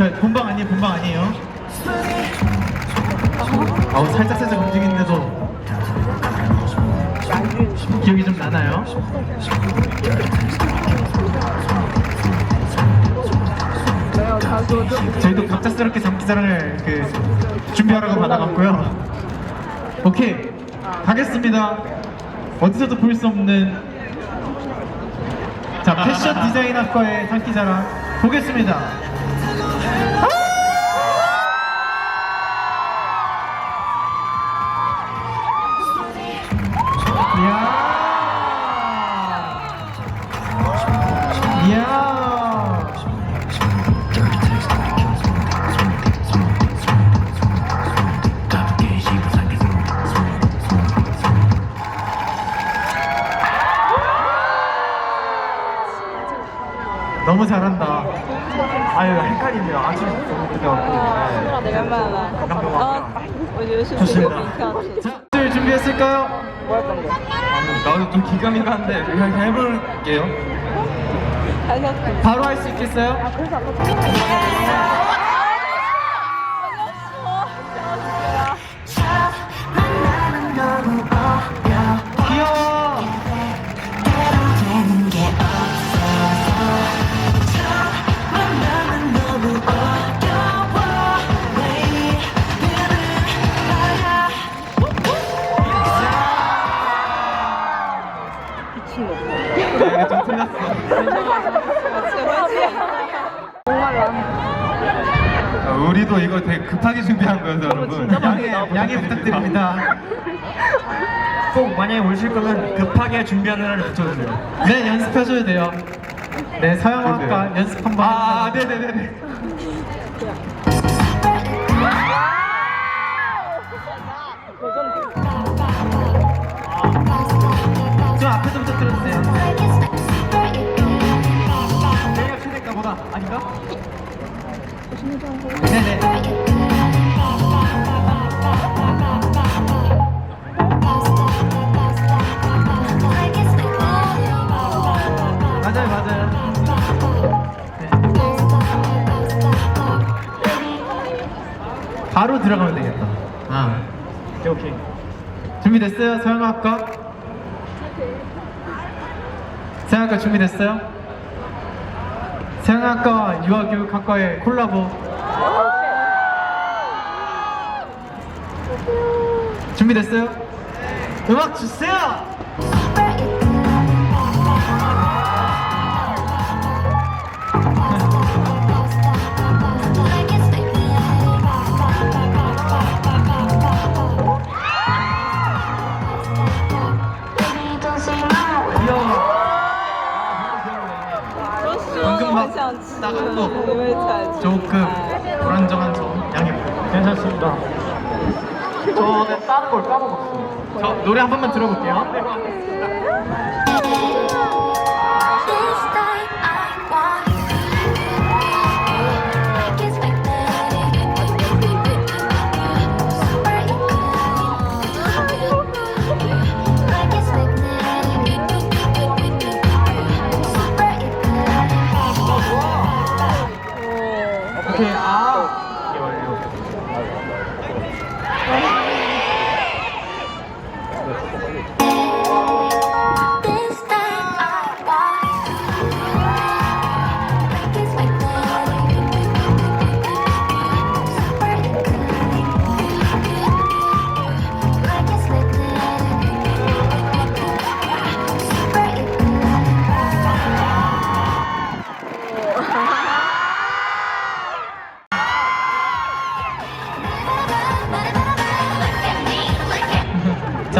저 본방 아니에요, 본방 아니에요. 어, 살짝 살짝 움직이는데도 기억이 좀 나나요? 저희도 갑작스럽게 장기자랑을 그 준비하라고 받아갔고요. 오케이 가겠습니다. 어디서도 볼 수 없는 자 패션 디자인 학과의 장기자랑 보겠습니다. 야. 이야. 너무 잘한다. 아유 헷갈리네요. 아침 그래갖고. 那个慢了。啊，我觉得是这个比较是。 자, 들 준비했을까요? 나도 좀 기가미가한데 그냥 해볼게요. 还想 바로 할 수 있겠어요? 귀여워. 아, 우리도 이거 되게 급하게 준비한 거여서 여러분 양해, 양해 부탁드립니다. 꼭 만약에 오실 거면 급하게 준비하는 날을 붙여주세요. 네 연습해줘야 돼요. 네 서양학과 네네. 연습 한번. 아, 네네네네. 최대가 보다 아닌가? 네네. 맞아요 맞아요. 네. 바로 들어가면 되겠다. 아. 오케이 오케이. 준비됐어요 서양학과? 서양학과 준비됐어요? 서양학과 유아교육학과의 콜라보 준비됐어요? 음악 주세요! 딱한곡 조금 불안정한 점 양해 부탁드립니다. 괜찮습니다. 저는 다른 걸 까먹었어요. 저 노래 한 번만 들어볼게요. 네, 고맙습니다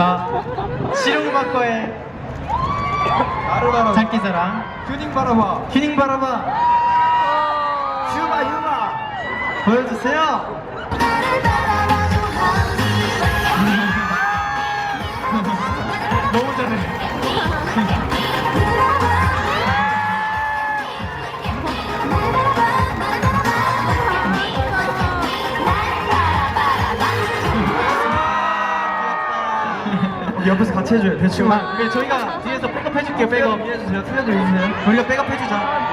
자 실용음악과의 바로바로 장기자랑 튜닝 바라봐. 튜닝 바라봐 유마 유마. 보여주세요. 옆에서 같이 해줘요. 대충. 아, 그래 저희가 뒤에서 백업 해줄게요. 백업. 해주세요. 틀려져 있네요. 우리가 백업 해주자.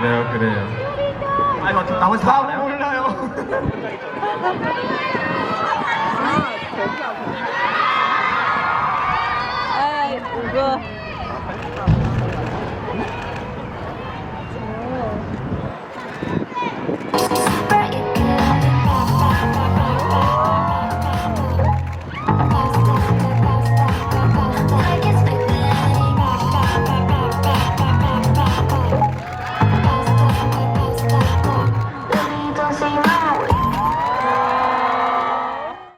그래요 그래요. 아니, 나머지 다? 몰라요.